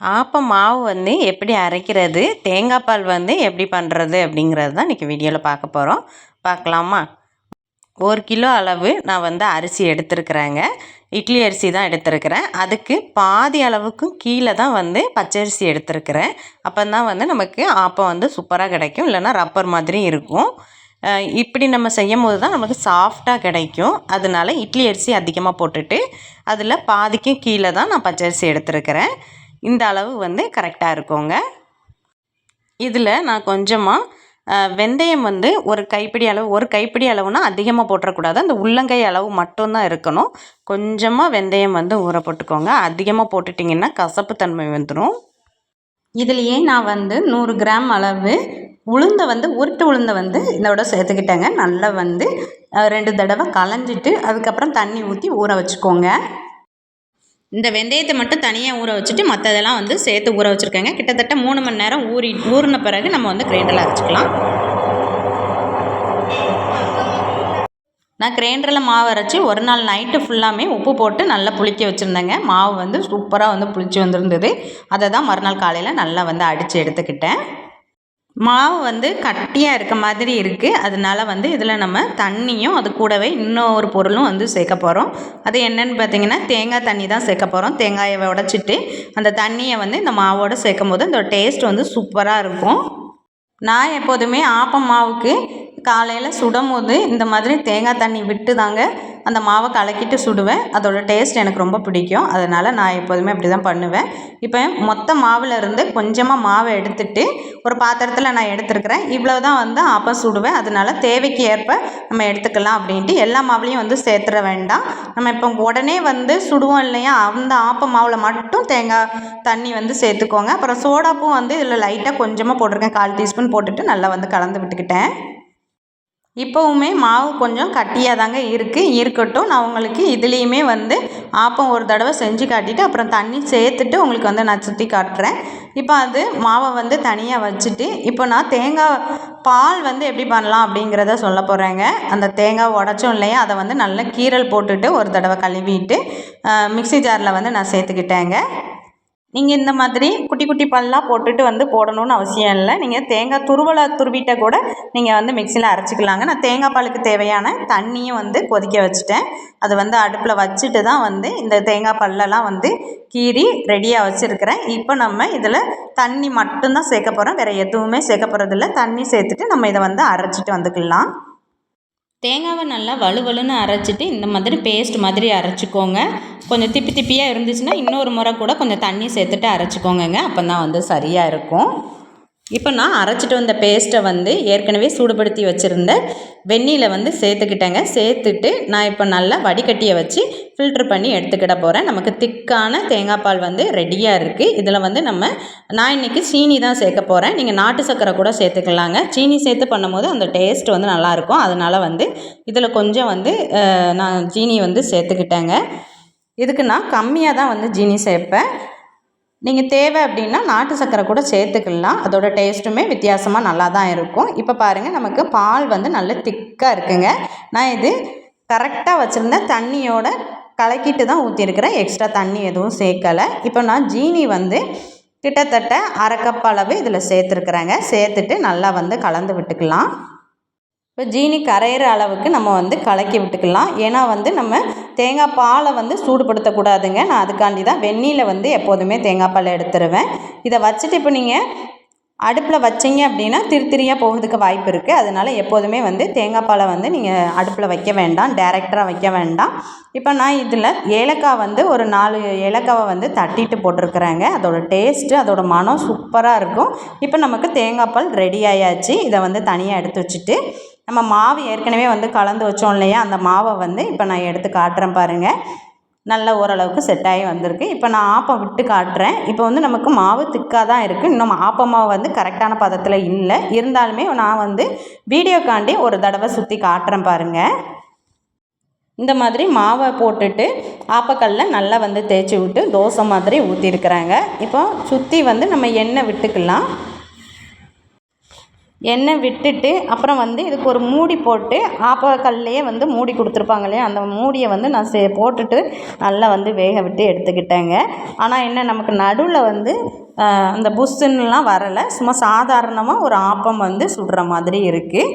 ஆப்பம் மாவு வந்து எப்படி அரைக்கிறது தேங்காய் பால் வந்து எப்படி பண்ணுறது அப்படிங்கிறது தான் இன்றைக்கி வீடியோவில் பார்க்க போகிறோம் பார்க்கலாமா? ஒரு கிலோ அளவு நான் வந்து அரிசி எடுத்துருக்குறேங்க. இட்லி அரிசி தான் எடுத்துருக்கிறேன். அதுக்கு பாதி அளவுக்கும் கீழே தான் வந்து பச்சரிசி எடுத்துருக்கிறேன். அப்போ தான் வந்து நமக்கு ஆப்பம் வந்து சூப்பராக கிடைக்கும். இல்லைன்னா ரப்பர் மாதிரி இருக்கும். இப்படி நம்ம செய்யும் போது தான் நமக்கு சாஃப்டாக கிடைக்கும். அதனால இட்லி அரிசி அதிகமாக போட்டுட்டு அதில் பாதிக்கும் கீழே தான் நான் பச்சரிசி எடுத்துருக்கிறேன். இந்த அளவு வந்து கரெக்டாக இருக்குங்க. இதில் நான் கொஞ்சமாக வெந்தயம் வந்து ஒரு கைப்பிடி அளவு ஒரு கைப்பிடி அளவுனா அதிகமாக போட்டுறக்கூடாது. அந்த உள்ளங்கை அளவு மட்டும்தான் இருக்கணும். கொஞ்சமாக வெந்தயம் வந்து ஊற போட்டுக்கோங்க. அதிகமாக போட்டுட்டிங்கன்னா கசப்பு தன்மை வந்துடும் இதுலேயே நான் வந்து நூறு கிராம் அளவு உளுந்தை வந்து உருட்டு உளுந்தை வந்து இதோட சேர்த்துக்கிட்டேங்க. நல்லா வந்து ரெண்டு தடவை களைஞ்சிட்டு அதுக்கப்புறம் தண்ணி ஊற்றி ஊற வச்சுக்கோங்க. இந்த வெந்தயத்தை மட்டும் தனியாக ஊற வச்சுட்டு மற்றதெல்லாம் வந்து சேர்த்து ஊற வச்சுருக்கேங்க. கிட்டத்தட்ட மூணு மணி நேரம் ஊறி ஊறின பிறகு நம்ம வந்து கிரைண்டரில் அரைச்சிக்கலாம். நான் கிரைண்டரில் மாவு அரைச்சி ஒரு நாள் நைட்டு ஃபுல்லாமே உப்பு போட்டு நல்லா புளிக்க வச்சுருந்தேங்க. மாவு வந்து சூப்பராக வந்து புளிச்சு வந்திருந்தது. அதை தான் மறுநாள் காலையில் நல்லா வந்து அடித்து எடுத்துக்கிட்டேன். மாவு வந்து கட்டியாக இருக்க மாதிரி இருக்குது அதனால வந்து இதில் நம்ம தண்ணியும் அது கூடவே இன்னொரு பொருளும் வந்து சேர்க்க போகிறோம் அது என்னென்னு பார்த்தீங்கன்னா தேங்காய் தண்ணி தான் சேர்க்க போகிறோம் தேங்காயை உடச்சிட்டு அந்த தண்ணியை வந்து இந்த மாவோடு சேர்க்கும் போது அந்த டேஸ்ட் வந்து சூப்பராக இருக்கும். நான் எப்போதுமே ஆப்பம் மாவுக்கு காலையில் சுடும் போது இந்த மாதிரி தேங்காய் தண்ணி விட்டு தாங்க அந்த மாவை கலக்கிட்டு சுடுவேன். அதோட டேஸ்ட் எனக்கு ரொம்ப பிடிக்கும். அதனால் நான் எப்போதுமே அப்படி தான் பண்ணுவேன். இப்போ மொத்த மாவில் இருந்து கொஞ்சமாக மாவை எடுத்துட்டு ஒரு பாத்திரத்தில் நான் எடுத்துருக்கிறேன். இவ்வளோ தான் வந்து ஆப்பம் சுடுவேன். அதனால் தேவைக்கு ஏற்ப நம்ம எடுத்துக்கலாம் அப்படின்ட்டு எல்லா மாவுலேயும் வந்து சேர்த்துற வேண்டாம். நம்ம இப்போ உடனே வந்து சுடுவோம் இல்லையா? அந்த ஆப்ப மாவில் மட்டும் தேங்காய் தண்ணி வந்து சேர்த்துக்கோங்க. அப்புறம் சோடாப்பும் வந்து இதில் லைட்டாக கொஞ்சமாக போட்டிருக்கேன். கால் டீஸ்பூன் போட்டுட்டு நல்லா வந்து கலந்து விட்டுக்கிட்டேன். இப்போவுமே மாவு கொஞ்சம் கட்டியாக தாங்க இருக்குது இருக்கட்டும் நான் உங்களுக்கு இதுலேயுமே வந்து ஆப்பம் ஒரு தடவை செஞ்சு காட்டிட்டு அப்புறம் தண்ணி சேர்த்துட்டு உங்களுக்கு வந்து நான் சுற்றி காட்டுறேன். இப்போ அது மாவை வந்து தனியாக வச்சுட்டு இப்போ நான் தேங்காய் பால் வந்து எப்படி பண்ணலாம் அப்படிங்கிறத சொல்ல போகிறேங்க அந்த தேங்காய் உடச்சும் இல்லையா அதை வந்து நல்லா கீரல் போட்டுட்டு ஒரு தடவை கழுவிட்டு மிக்ஸி ஜாரில் வந்து நான் சேர்த்துக்கிட்டேங்க. நீங்கள் இந்த மாதிரி குட்டி குட்டி பல்லாம் போட்டுட்டு வந்து போடணும்னு அவசியம் இல்லை. நீங்கள் தேங்காய் துருவலை துருவிட்ட கூட நீங்கள் வந்து மிக்சியில் அரைச்சிக்கலாங்க. நான் தேங்காய் பாலுக்கு தேவையான தண்ணியும் வந்து கொதிக்க வச்சுட்டேன். அது வந்து அடுப்பில் வச்சுட்டு தான் வந்து இந்த தேங்காய் பல்லெல்லாம் வந்து கீறி ரெடியாக வச்சுருக்கிறேன். இப்போ நம்ம இதில் தண்ணி மட்டும்தான் சேர்க்க போகிறோம் வேறு எதுவுமே சேர்க்க போகிறதில்ல தண்ணி சேர்த்துட்டு நம்ம இதை வந்து அரைச்சிட்டு வந்துக்கலாம். தேங்காவை நல்லா வலுவலுன்னு அரைச்சிட்டு இந்த மாதிரி பேஸ்ட் மாதிரி அரைச்சிக்கோங்க. கொஞ்சம் திப்பி திப்பியாக இருந்துச்சுன்னா இன்னொரு முறை கூட கொஞ்சம் தண்ணி சேர்த்துட்டு அரைச்சிக்கோங்கங்க. அப்போ தான் வந்து சரியாக இருக்கும். இப்போ நான் அரைச்சிட்டு வந்த பேஸ்ட்டை வந்து ஏற்கனவே சூடுபடுத்தி வச்சுருந்த வெந்நீரில் வந்து சேர்த்துக்கிட்டேங்க. சேர்த்துட்டு நான் இப்போ நல்லா வடிகட்டியை வச்சு ஃபில்ட்ரு பண்ணி எடுத்துக்கிட போகிறேன் நமக்கு திக்கான தேங்காய் பால் வந்து ரெடியாக இருக்குது இதில் வந்து நம்ம நான் இன்றைக்கி சீனி தான் சேர்க்க போகிறேன் நீங்கள் நாட்டு சக்கரை கூட சேர்த்துக்கலாங்க. சீனி சேர்த்து பண்ணும்போது அந்த டேஸ்ட் வந்து நல்லாயிருக்கும் அதனால் வந்து இதில் கொஞ்சம் வந்து நான் சீனி வந்து சேர்த்துக்கிட்டேங்க. இதுக்கு நான் கம்மியாக தான் வந்து ஜீனி சேர்ப்பேன். நீங்கள் தேவை அப்படின்னா நாட்டு சர்க்கரை கூட சேர்த்துக்கலாம். அதோட டேஸ்ட்டுமே வித்தியாசமாக நல்லா தான் இருக்கும். இப்போ பாருங்கள் நமக்கு பால் வந்து நல்ல திக்காக இருக்குங்க. நான் இது கரெக்டாக வச்சுருந்த தண்ணியோட கலக்கிட்டு தான் ஊற்றிருக்கிறேன் எக்ஸ்ட்ரா தண்ணி எதுவும் சேர்க்கலை. இப்போ நான் ஜீனி வந்து கிட்டத்தட்ட அரை கப் அளவு இதில் சேர்த்துருக்குறேங்க. சேர்த்துட்டு நல்லா வந்து கலந்து விட்டுக்கலாம். இப்போ ஜீனி கரையிற அளவுக்கு நம்ம வந்து கலக்கி விட்டுக்கலாம். ஏன்னா வந்து நம்ம தேங்காய் பாலை வந்து சூடுபடுத்தக்கூடாதுங்க. நான் அதுக்காண்டி தான் வெந்நீரில் வந்து எப்போதுமே தேங்காய் பால் எடுத்துருவேன். இதை வச்சுட்டு இப்போ நீங்கள் அடுப்பில் வச்சீங்க அப்படின்னா திருத்திரியாக போகிறதுக்கு வாய்ப்பு இருக்குது அதனால் எப்போதுமே வந்து தேங்காய் பாலை வந்து நீங்கள் அடுப்பில் வைக்க வேண்டாம். டேரெக்டாக வைக்க வேண்டாம். இப்போ நான் இதில் ஏலக்காய் வந்து ஒரு நாலு ஏலக்காவை வந்து தட்டிட்டு போட்டிருக்கிறேங்க. அதோட டேஸ்ட்டு அதோட மனம் சூப்பராக இருக்கும். இப்போ நமக்கு தேங்காய் பால் ரெடி ஆயாச்சு. இதை வந்து தனியாக எடுத்து வச்சுட்டு நம்ம மாவு ஏற்கனவே வந்து கலந்து வச்சோம் இல்லையா? அந்த மாவை வந்து இப்போ நான் எடுத்து காட்டுறேன் பாருங்கள் நல்ல ஓரளவுக்கு செட் ஆகி வந்திருக்கு. இப்போ நான் ஆப்பம் விட்டு காட்டுறேன். இப்போ வந்து நமக்கு மாவு திக்காக தான் இருக்குது இன்னும் ஆப்ப மாவு வந்து கரெக்டான பதத்தில் இல்லை. இருந்தாலுமே நான் வந்து வீடியோக்காண்டி ஒரு தடவை சுற்றி காட்டுறேன் பாருங்கள் இந்த மாதிரி மாவை போட்டுட்டு ஆப்பக்கல்ல நல்லா வந்து தேய்ச்சி விட்டு தோசை மாதிரி ஊற்றிருக்கிறாங்க இப்போ சுற்றி வந்து நம்ம எண்ணெய் விட்டுக்கலாம். எண்ணெய் விட்டுட்டு அப்புறம் வந்து இதுக்கு ஒரு மூடி போட்டு ஆப்பக்கல்லையே வந்து மூடி கொடுத்துருப்பாங்க இல்லையா? அந்த மூடியை வந்து நான் சே போட்டுட்டு நல்லா வந்து வேக விட்டு எடுத்துக்கிட்டேங்க. ஆனால் என்ன நமக்கு நடுவில் வந்து அந்த புஷ்ஷுன்னெலாம் வரலை. சும்மா சாதாரணமாக ஒரு ஆப்பம் வந்து சுடுற மாதிரி இருக்குது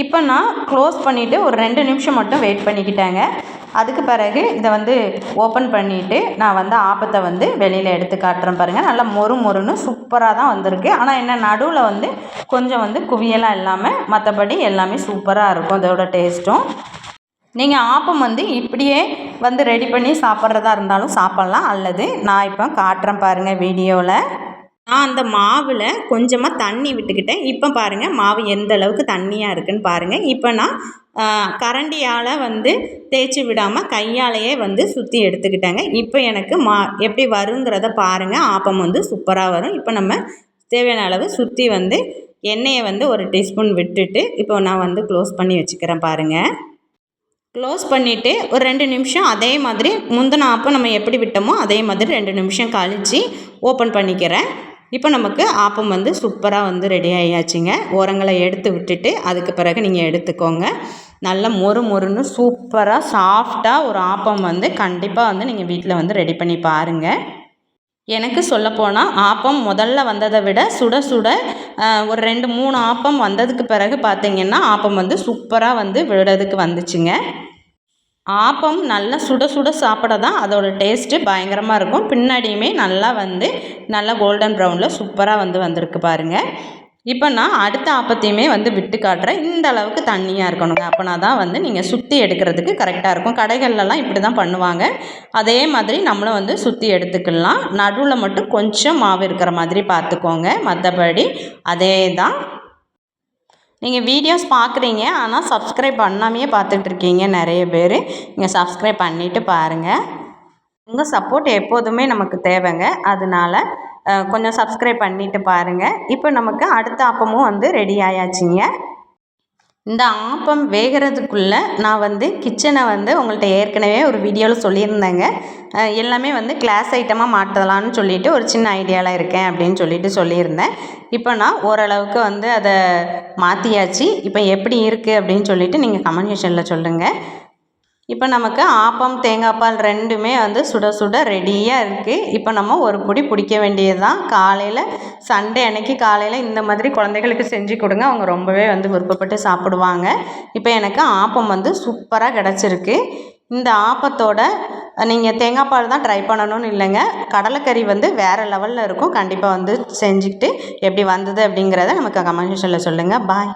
இப்போ நான் க்ளோஸ் பண்ணிவிட்டு ஒரு ரெண்டு நிமிஷம் மட்டும் வெயிட் பண்ணிக்கிட்டேங்க. அதுக்கு பிறகு இதை வந்து ஓப்பன் பண்ணிவிட்டு நான் வந்து ஆப்பத்தை வந்து வெளியில் எடுத்து காட்டுறேன் பாருங்கள் நல்லா மொறு மொறுன்னு சூப்பராக தான் வந்திருக்கு. ஆனால் என்ன நடுவில் வந்து கொஞ்சம் வந்து குவியலாக இல்லாமல் மற்றபடி எல்லாமே சூப்பராக இருக்கும் இதோட டேஸ்ட்டும். நீங்கள் ஆப்பம் வந்து இப்படியே வந்து ரெடி பண்ணி சாப்பிட்றதா இருந்தாலும் சாப்பிட்லாம். அல்லது நான் இப்போ காட்டுறேன் பாருங்கள் வீடியோவில் நான் அந்த மாவில் கொஞ்சமாக தண்ணி விட்டுக்கிட்டேன். இப்போ பாருங்கள் மாவு எந்த அளவுக்கு தண்ணியாக இருக்குதுன்னு பாருங்கள் இப்போ நான் கரண்டியால் வந்து தேய்ச்சி விடாமல் கையாலேயே வந்து சுற்றி எடுத்துக்கிட்டேங்க. இப்போ எனக்கு மா எப்படி வருங்கிறத பாருங்கள் ஆப்பம் வந்து சூப்பராக வரும். இப்போ நம்ம தேவையான அளவு சுற்றி வந்து எண்ணெயை வந்து ஒரு டீஸ்பூன் விட்டுட்டு இப்போ நான் வந்து க்ளோஸ் பண்ணி வச்சுக்கிறேன் பாருங்கள் க்ளோஸ் பண்ணிவிட்டு ஒரு ரெண்டு நிமிஷம் அதே மாதிரி முந்தின ஆப்பம் நம்ம எப்படி விட்டோமோ அதே மாதிரி ரெண்டு நிமிஷம் கழித்து ஓப்பன் பண்ணிக்கிறேன். இப்போ நமக்கு ஆப்பம் வந்து சூப்பராக வந்து ரெடி ஆகியாச்சுங்க உரங்களை எடுத்து விட்டுட்டு அதுக்கு பிறகு நீங்கள் எடுத்துக்கோங்க. நல்ல மொறு மொறுன்னு சூப்பராக சாஃப்டாக ஒரு ஆப்பம் வந்து கண்டிப்பாக வந்து நீங்கள் வீட்டில் வந்து ரெடி பண்ணி பாருங்கள் எனக்கு சொல்லப்போனால் ஆப்பம் முதல்ல வந்ததை விட சுட சுட ஒரு ரெண்டு மூணு ஆப்பம் வந்ததுக்கு பிறகு பார்த்திங்கன்னா ஆப்பம் வந்து சூப்பராக வந்து விடுறதுக்கு வந்துச்சுங்க. ஆப்பம் நல்லா சுட சுட சாப்பிட தான் அதோடய டேஸ்ட்டு பயங்கரமாக இருக்கும். பின்னாடியுமே நல்லா வந்து நல்லா கோல்டன் ப்ரௌனில் சூப்பராக வந்து வந்திருக்கு பாருங்கள் இப்போ நான் அடுத்த ஆப்பத்தையுமே வந்து விட்டு காட்டுறேன். இந்த அளவுக்கு தண்ணியாக இருக்கணுங்க அப்போனா தான் வந்து நீங்கள் சுற்றி எடுக்கிறதுக்கு கரெக்டாக இருக்கும். கடைகள்லலாம் இப்படி தான் பண்ணுவாங்க. அதே மாதிரி நம்மளும் வந்து சுற்றி எடுத்துக்கலாம். நடுவில் மட்டும் கொஞ்சம் மாவு இருக்கிற மாதிரி பார்த்துக்கோங்க. மற்றபடி அதே தான் நீங்கள் வீடியோஸ் பார்க்குறீங்க ஆனால் சப்ஸ்கிரைப் பண்ணாமையே பார்த்துட்ருக்கீங்க நிறைய பேர். நீங்கள் சப்ஸ்கிரைப் பண்ணிவிட்டு பாருங்கள் உங்கள் சப்போர்ட் எப்போதுமே நமக்கு தேவைங்க. அதனால் கொஞ்சம் சப்ஸ்கிரைப் பண்ணிவிட்டு பாருங்கள் இப்போ நமக்கு அடுத்த அப்பமும் வந்து ரெடி ஆயாச்சுங்க. இந்த ஆப்பம் வேகிறதுக்குள்ளே நான் வந்து கிச்சனை வந்து உங்கள்கிட்ட ஏற்கனவே ஒரு வீடியோவில் சொல்லியிருந்தேங்க. எல்லாமே வந்து கிளாஸ் ஐட்டமாக மாற்றலான்னு சொல்லிவிட்டு ஒரு சின்ன ஐடியாவில் இருக்கேன் அப்படின்னு சொல்லிட்டு சொல்லியிருந்தேன். இப்போ நான் ஓரளவுக்கு வந்து அதை மாற்றியாச்சு இப்போ எப்படி இருக்குது அப்படின்னு சொல்லிவிட்டு நீங்கள் கமெண்ட் செக்ஷனில் சொல்லுங்கள் இப்போ நமக்கு ஆப்பம் தேங்காய் பால் ரெண்டுமே வந்து சுட சுட ரெடியாக இருக்குது இப்போ நம்ம ஒரு பொடி பிடிக்க வேண்டியது தான் காலையில் சண்டே அன்னைக்கு காலையில் இந்த மாதிரி குழந்தைகளுக்கு செஞ்சு கொடுங்க. அவங்க ரொம்பவே வந்து விருப்பப்பட்டு சாப்பிடுவாங்க. இப்போ எனக்கு ஆப்பம் வந்து சூப்பராக கிடச்சிருக்கு. இந்த ஆப்பத்தோட நீங்கள் தேங்காய் பால் தான் ட்ரை பண்ணணும்னு இல்லைங்க. கடலைக்கறி வந்து வேறு லெவலில் இருக்கும். கண்டிப்பாக வந்து செஞ்சுக்கிட்டு எப்படி வந்தது அப்படிங்கிறத நமக்கு கமெண்ட் செக்ஷனில் சொல்லுங்கள் பாய்